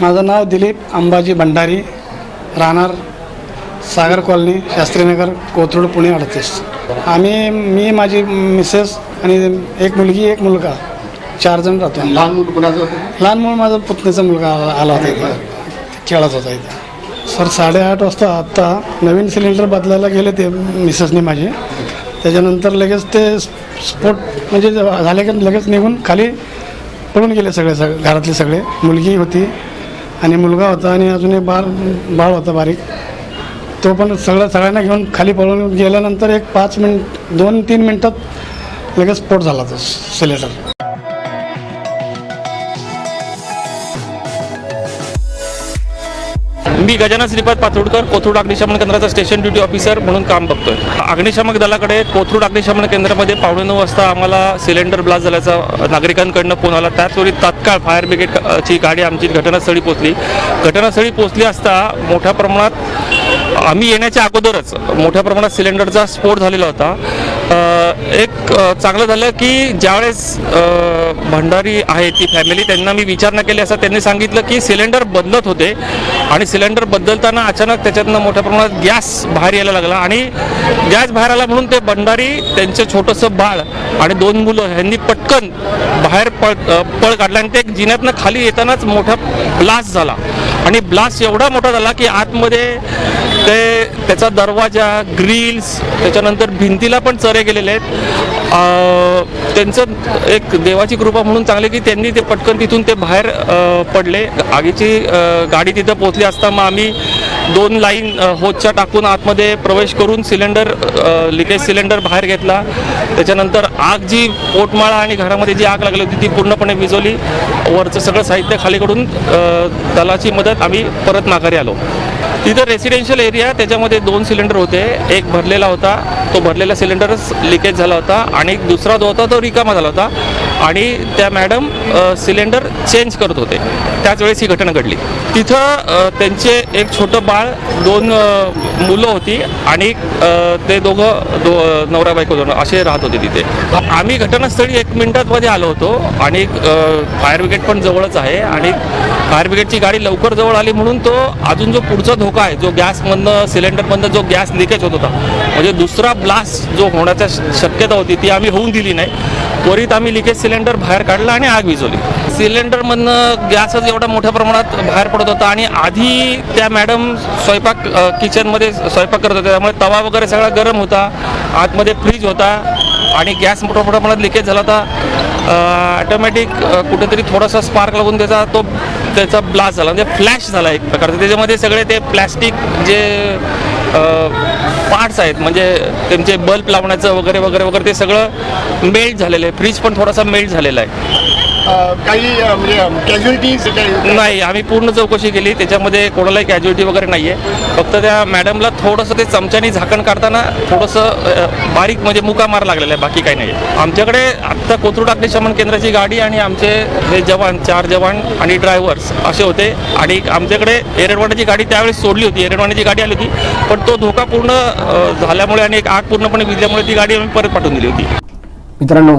माझं नाव दिलीप अंबाजी भंडारी राहणार सागर कॉलनी शास्त्रीनगर कोथरूड पुणे अडतीस. आम्ही मी माझी मिसेस आणि एक मुलगी एक मुलगा चार जण राहतो. लहान मुलं कुणाचं होतं? लहान मूल माझा पुतणीचा मुलगा आला आला होता इथे. खेळत होता इथे. सर साडेआठ वाजता आत्ता नवीन सिलेंडर बदलायला गेले ते मिसेसने माझे. त्याच्यानंतर लगेच ते स्फोट म्हणजे झाले की लगेच निघून खाली पळून गेले सगळे सग घरातले सगळे. मुलगी होती. आणि मुलगा होता आणि अजून एक बाळ बाळ होता बारीक. तो पण सगळं सगळ्यांना घेऊन खाली पळून गेल्यानंतर एक पाच मिनिट दोन तीन मिनटात लगेच स्फोट झाला तो सिलेंडर. मी गजानन श्रीपाद पाथोडकर कोथरूड अग्निशमन केंद्राचा स्टेशन ड्युटी ऑफिसर म्हणून काम बघतोय. अग्निशमक दलाकडे कोथरूड अग्निशमन केंद्रामध्ये पावणे नऊ वाजता आम्हाला सिलेंडर ब्लास्ट झाल्याचा नागरिकांकडनं फोन आला त्याचवेळी तात्काळ फायर ब्रिगेड ची गाडी आमची घटनास्थळी पोहोचली. घटनास्थळी पोहोचली असता मोठ्या प्रमाणात आम्ही येण्याच्या अगोदरच मोठ्या प्रमाणात सिलेंडरचा स्फोट झालेला होता. एक चांगलं झालं की ज्यावेळेस भंडारी आहे ती फॅमिली त्यांना मी विचारणा केली असता त्यांनी सांगितलं की सिलेंडर बदलत होते. आणि सिलेंडर बदलताना अचानक त्याच्यातनं मोठ्या प्रमाणात गॅस बाहेर यायला लागला. आणि गॅस बाहेर आला म्हणून ते भंडारी त्यांचं छोटंसं बाळ आणि दोन मुलं ह्यांनी पटकन बाहेर पळ पळ काढला आणि ते जिन्यातनं खाली येतानाच मोठा ब्लास्ट झाला. आणि ब्लास्ट एवढा मोठा झाला की आतमध्ये ते त्याचा दरवाजा ग्रिल्स त्याच्यानंतर भिंतीला पण चरे गेलेले आहेत. त्यांचं एक देवाची कृपा म्हणून चांगले की त्यांनी ते पटकन तिथून ते बाहेर पडले. आगीची गाडी तिथं पोहोचली असता मग आम्ही दोन लाईन होतच्या टाकून आतमध्ये प्रवेश करून सिलेंडर लिकेज सिलेंडर बाहेर घेतला. त्याच्यानंतर आग जी पोटमाळा आणि घरामध्ये जी आग लागली होती ती पूर्णपणे विजवली वरचं सगळं साहित्य खालीकडून दलाची मदत आम्ही परत माघारी आलो. तिथं रेसिडेन्शियल एरिया त्याच्यामध्ये दोन सिलेंडर होते. एक भरलेला होता. तो भरलेला सिलेंडरच लिकेज झाला होता. आणि दुसरा जो होता तो रिकामा झाला होता. आणि त्या मॅडम सिलेंडर चेंज करत होते. त्याच वेळेस ही घटना घडली. तिथं त्यांचे एक छोटं बाळ दोन मुलं होती. आणि ते दोघं दो नवरा बायको दोन असे राहत होते तिथे. आम्ही घटनास्थळी एक मिनिटातमध्ये आलो होतो. आणि फायर ब्रिगेड पण जवळच आहे. आणि फायर ब्रिगेडची गाडी लवकर जवळ आली म्हणून तो अजून जो पुढचा धोका आहे जो गॅसमधनं सिलेंडरमधनं जो गॅस लिकेज होत होता. म्हणजे दुसरा ब्लास्ट जो होण्याच्या श- शक्यता होती ती आम्ही होऊन दिली नाही. त्वरित आम्ही लिकेज सिलेंडर बाहेर काढला आणि आग विझवली. सिलेंडरमधनं गॅसच एवढा मोठ्या प्रमाणात बाहेर पडत होता आणि आधी त्या मॅडम स्वयंपाक किचनमध्ये स्वयंपाक करत होत्या त्यामुळे तवा वगैरे सगळा गरम होता. आतमध्ये फ्रीज होता आणि गॅस मोठ्या प्रमाणात लिकेज झाला होता. ॲटोमॅटिक कुठेतरी थोडासा स्पार्क लागून त्याचा तो त्याचा ब्लास्ट झाला. म्हणजे फ्लॅश झाला एक प्रकारचा. त्याच्यामध्ये सगळे ते प्लॅस्टिक जे पार्ट्स आहेत म्हणजे त्यांचे बल्ब लावण्याचं वगैरे वगैरे वगैरे ते सगळं मेल्ट झालेलं आहे. फ्रीज पण थोडासा मेल्ट झालेला आहे. काही म्हणजे कॅज्युअलिटीज नाही आम्ही पूर्ण चौकशी केली. त्याच्यामध्ये कोणालाही कॅज्युलिटी वगैरे नाही आहे फक्त त्या मॅडमला थोडंसं ते चमच्यानी झाकण काढताना थोडंसं बारीक म्हणजे मुका मार लागलेला आहे. बाकी काही नाही आमच्याकडे आत्ता कोथरूड अग्निशमन केंद्राची गाडी आणि आमचे हे जवान चार जवान आणि ड्रायव्हर्स असे होते. आणि आमच्याकडे एरडवाड्याची गाडी त्यावेळेस सोडली होती. एरडवाड्याची गाडी आली होती. पण तो धोका पूर्ण झाल्यामुळे आणि एक आग पूर्णपणे विजल्यामुळे ती गाडी आम्ही परत पाठवून दिली होती. मित्रांनो